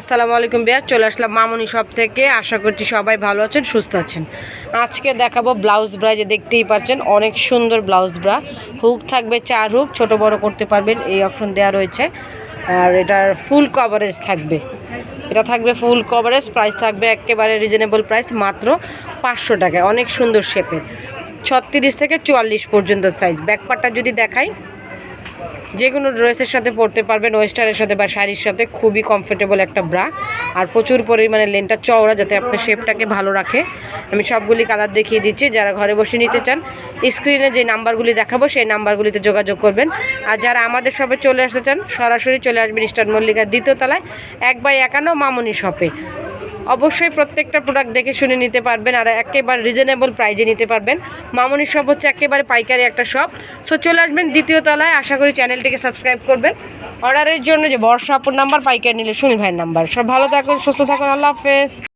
আসসালামু আলাইকুম বিয়ার চলে আসলাম মামুনি শপ থেকে। আশা করছি সবাই ভালো আছেন, সুস্থ আছেন। আজকে দেখাবো ব্লাউজ ব্রা যে দেখতেই পাচ্ছেন, অনেক সুন্দর ব্লাউজ ব্রা। হুক থাকবে চার হুক, ছোট বড় করতে পারবেন, এই অপশন দেওয়া রয়েছে। আর এটার ফুল কভারেজ থাকবে। এটা থাকবে ফুল কভারেজ প্রাইস থাকবে একেবারে রিজনেবল প্রাইস মাত্র পাঁচশো টাকায়, অনেক সুন্দর শেপের ছত্রিশ থেকে চুয়াল্লিশ পর্যন্ত সাইজ ব্যাকপারটা যদি দেখাই যে কোনো ড্রেসের সাথে পরতে পারবেন ওয়েস্টারের সাথে বা শাড়ির সাথে, খুবই কমফোর্টেবল একটা ব্রা আর প্রচুর পরিমাণে লেনটা চওড়া যাতে আপনার শেপটাকে ভালো রাখে। আমি সবগুলি কালার দেখিয়ে দিচ্ছি, যারা ঘরে বসে নিতে চান স্ক্রিনে যে নাম্বারগুলি দেখাবো, সেই নাম্বারগুলিতে যোগাযোগ করবেন। আর যারা আমাদের শপে চলে আসতে চান, সরাসরি চলে আসবেন ইস্টার্ন মল্লিকার দ্বিতীয় তলায়, এক বাই একান্ন মামনি শপে অবশ্যই প্রত্যেকটা প্রোডাক্ট দেখে শুনে নিতে পারবেন আর একেবারে রিজনেবল প্রাইজে নিতে পারবেন। মামনির শপ হচ্ছে একেবারে পাইকারি একটা শপ সো চলে আসবেন দ্বিতীয় তলায়। আশা করি চ্যানেলটিকে সাবস্ক্রাইব করবেন। অর্ডারের জন্য যে বর্ষাপুর নাম্বার পাইকারি নিলে শুনি ভাইয়ের নাম্বার সব ভালো থাকুন, সুস্থ থাকুন। আল্লাহ হাফেজ।